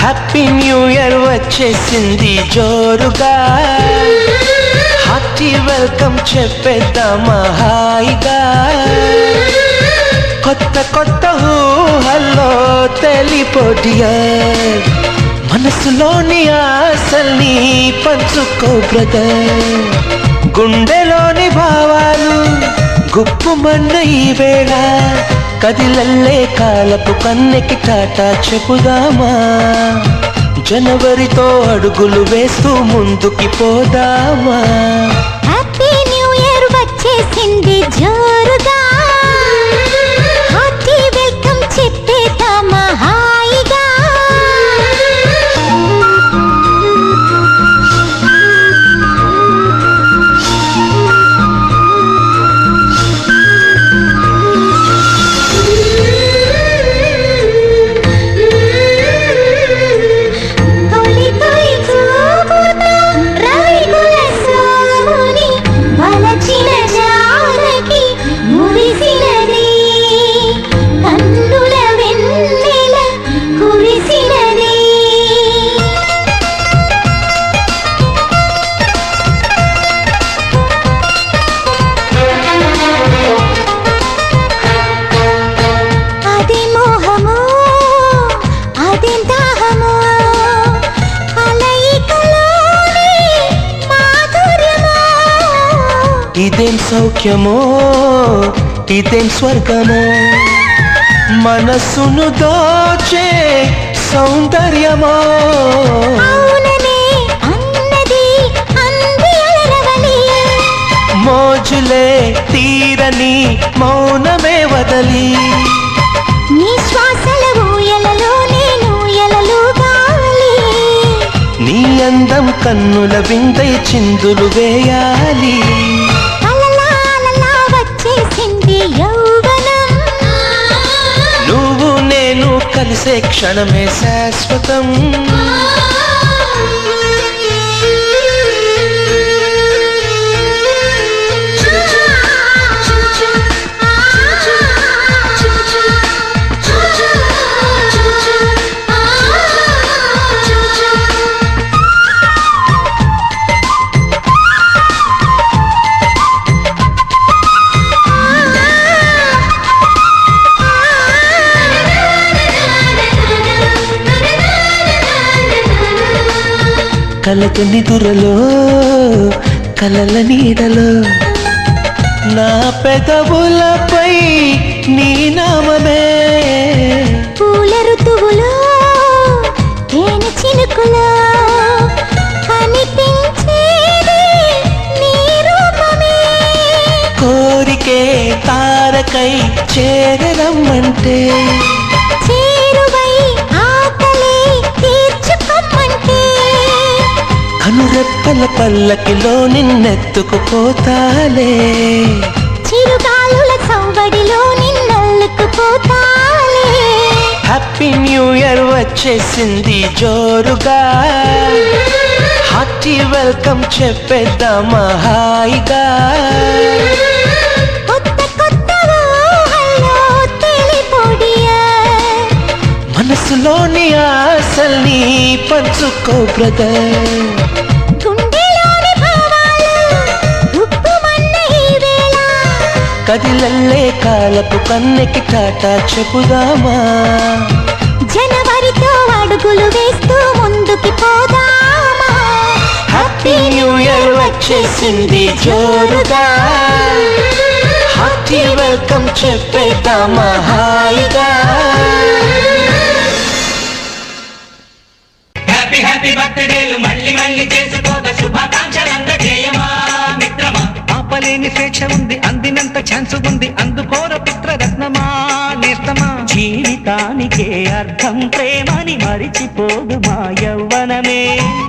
Happy new year వచ్చేసింది జోరుగా. Hearty welcome చెప్పేద్దామా హాయిగా. కొత్త కొత్త హూహల్లో తెలిపోటియా. మనసులోని ఆశల్ని పంచుకో బ్రదర్. గుండెలోని భావాలు గుప్పుమన్న ఈ వేళ. కదిలల్లే కాలపు కన్నెకి టాటా చెబుదామా జనవరితో అడుగులు వేస్తూ ముందుకి పోదామా? హ్యాపీ న్యూ ఇయర్ వచ్చేసింది జోరుగా సౌఖ్యమో ఇదేం స్వర్గమో? మనస్సును దోచే సౌందర్యమో. మోజులే తీరని మౌనమే వదలి. నీ శ్వాసల ఊయలలో నేను ఎలలు నీ అందం కన్నుల విందై చిందులు వేయాలి. నేను కలిసే క్షణమే శాశ్వతం. కలక నిదురలో కలల నీడలో. నా పెదవులపై నీ నామమే. పూల ఋతువులో తేనె చినుకులో కోరికే తారకై చేరరమ్మంటే కనురెప్పల పల్లకిలో నిన్నెత్తుకుపోతాలే. చిరుగాలుల సౌవడిలో నిన్నల్లుకుపోతాలే హ్యాపీ న్యూ ఇయర్ వచ్చేసింది జోరుగా. హార్టీ వెల్కమ్ చెప్పేద్దామా హాయిగా. మనసులోని ఆశల్ని పంచుకో బ్రదర్. కదిలల్లే కాలపు కన్నెకి టాటా చెబుదామా జనవరితో అడుగులు వేస్తూ ముందుకి పోదామా? హ్యాపీ న్యూ ఇయర్ వచ్చేసింది జోరుగా. హార్టీ వెల్కమ్ చెప్పేద్దామా హాయిగా. హ్యాపీ హ్యాపీ బర్త్డేలు మళ్ళీ మళ్ళీ చేసుకోక శుభాకాంక్షలు అందజేయమా? మిత్రమా ఆపలేని స్వేచ్ఛ ఉంది అందినంత ఛాన్స్ ఉంది. అందుకోర పుత్రరత్నమా నేస్తమా? జీవితానికే అర్థం ప్రేమని మరిచిపోదు మా యవ్వనమే.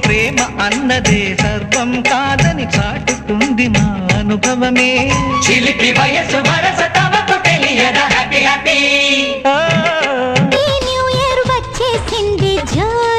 ప్రేమ అన్నదే సర్వం కాదని చాటుతుంది మా అనుభవమే. చిలిపి వయసు వరస తమకు తెలియదా హ్యాపీ హ్యాపీ న్యూ ఇయర్ వచ్చేసింది జోరు